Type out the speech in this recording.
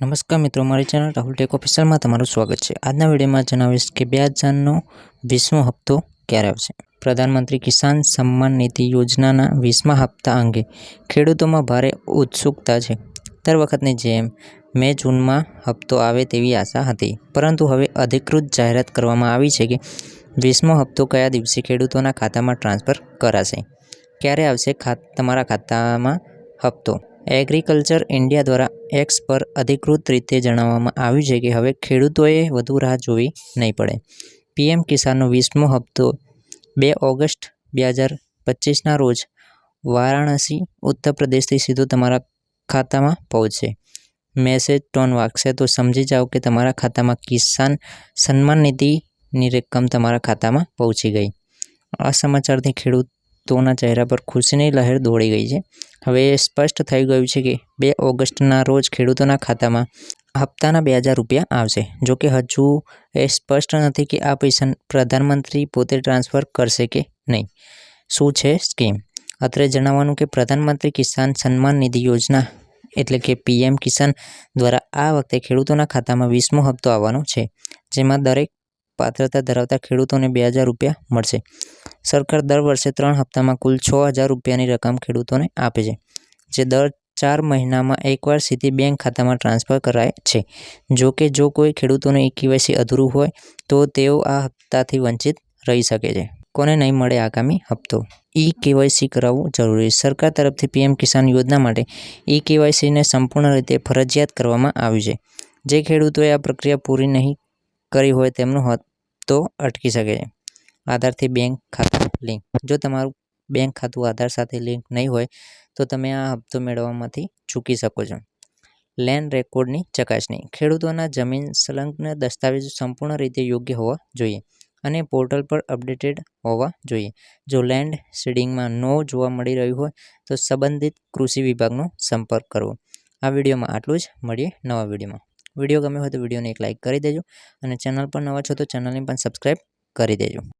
નમસ્કાર મિત્રો, મારી ચેનલ રાહુલ ટેક ઓફિશિયલમાં તમારું સ્વાગત છે. આજના વિડીયોમાં જણાવીશ કે બે હજારનો વીસમો હપ્તો ક્યારે આવશે? પ્રધાનમંત્રી કિસાન સન્માન નિધિ યોજનાના વીસમા હપ્તા અંગે ખેડૂતોમાં ભારે ઉત્સુકતા છે. દર વખતની જેમ મે જૂનમાં હપ્તો આવે તેવી આશા હતી. પરંતુ હવે અધિકૃત જાહેરાત કરવામાં આવી છે કે વીસમો હપ્તો કયા દિવસે ખેડૂતોના ખાતામાં ટ્રાન્સફર કરાશે? ક્યારે આવશે તમારા ખાતામાં હપ્તો? એગ્રીકલ્ચર ઇન્ડિયા દ્વારા એક્સ પર અધિકૃત રીતે જણાવવામાં આવ્યું છે કે હવે ખેડૂતોએ વધુ રાહ જોવી નહીં પડે. પીએમ કિસાનનો વીસમો હપ્તો બે ઓગસ્ટ બે હજાર પચીસના રોજ વારાણસી, ઉત્તર પ્રદેશથી સીધો તમારા ખાતામાં પહોંચશે. મેસેજ ટોન વાગશે, તો સમજી જાઓ કે તમારા ખાતામાં કિસાન સન્માન નિધિની રકમ તમારા ખાતામાં પહોંચી ગઈ. આ સમાચારથી ખેડૂતોના ચહેરા પર ખુશીની લહેર દોડી ગઈ છે. હવે એ સ્પષ્ટ થઈ ગયું છે કે બે ઓગસ્ટના રોજ ખેડૂતોના ખાતામાં હપ્તાના બે હજાર રૂપિયા આવશે. જોકે હજુ એ સ્પષ્ટ નથી કે આ પૈસા પ્રધાનમંત્રી પોતે ટ્રાન્સફર કરશે કે નહીં. શું છે સ્કીમ? અત્રે જણાવવાનું કે પ્રધાનમંત્રી કિસાન સન્માન નિધિ યોજના એટલે કે પીએમ કિસાન દ્વારા આ વખતે ખેડૂતોના ખાતામાં વીસમો હપ્તો આવવાનો છે, જેમાં દરેક પાત્રતા ધરાવતા ખેડૂતોને બે હજાર રૂપિયા મળશે. સરકાર દર વર્ષે ત્રણ હપ્તામાં કુલ છ હજાર રૂપિયાની રકમ ખેડૂતોને આપે છે, જે દર ચાર મહિનામાં એકવાર સીધી બેંક ખાતામાં ટ્રાન્સફર કરાય છે. જો કે જો કોઈ ખેડૂતોને ઈ કેવાયસી અધૂરું હોય, તો તેઓ આ હપ્તાથી વંચિત રહી શકે છે. કોને નહીં મળે આગામી હપ્તો? ઈ કેવાયસી કરાવવું જરૂરી સરકાર તરફથી પીએમ કિસાન યોજના માટે ઈ કેવાયસીને સંપૂર્ણ રીતે ફરજિયાત કરવામાં આવ્યું છે. જે ખેડૂતોએ આ પ્રક્રિયા પૂરી નહીં કરી હોય તેમનો હપ્તો અટકી શકે છે. આધારથી બેંક ખાતા લિંક. જો તમારું બેંક ખાતું આધાર સાથે લિંક નહીં હોય, તો તમે આ હપ્તો મેળવવામાંથી ચૂકી શકો છો. લેન્ડ રેકોર્ડની ચકાસણી. ખેડૂતોના જમીન સંલગ્ન દસ્તાવેજો સંપૂર્ણ રીતે યોગ્ય હોવા જોઈએ અને પોર્ટલ પર અપડેટેડ હોવા જોઈએ. જો લેન્ડ સીડિંગમાં નો જોવા મળી રહ્યું હોય, તો સંબંધિત કૃષિ વિભાગનો સંપર્ક કરવો આ વિડીયોમાં આટલું જ. મળીએ નવા વિડીયોમાં. વીડિયો ગમે હોય તો વિડીયોને એક લાઇક કરી દેજો અને ચેનલ પર નવા છો તો ચેનલને પણ સબસ્ક્રાઈબ કરી દેજો.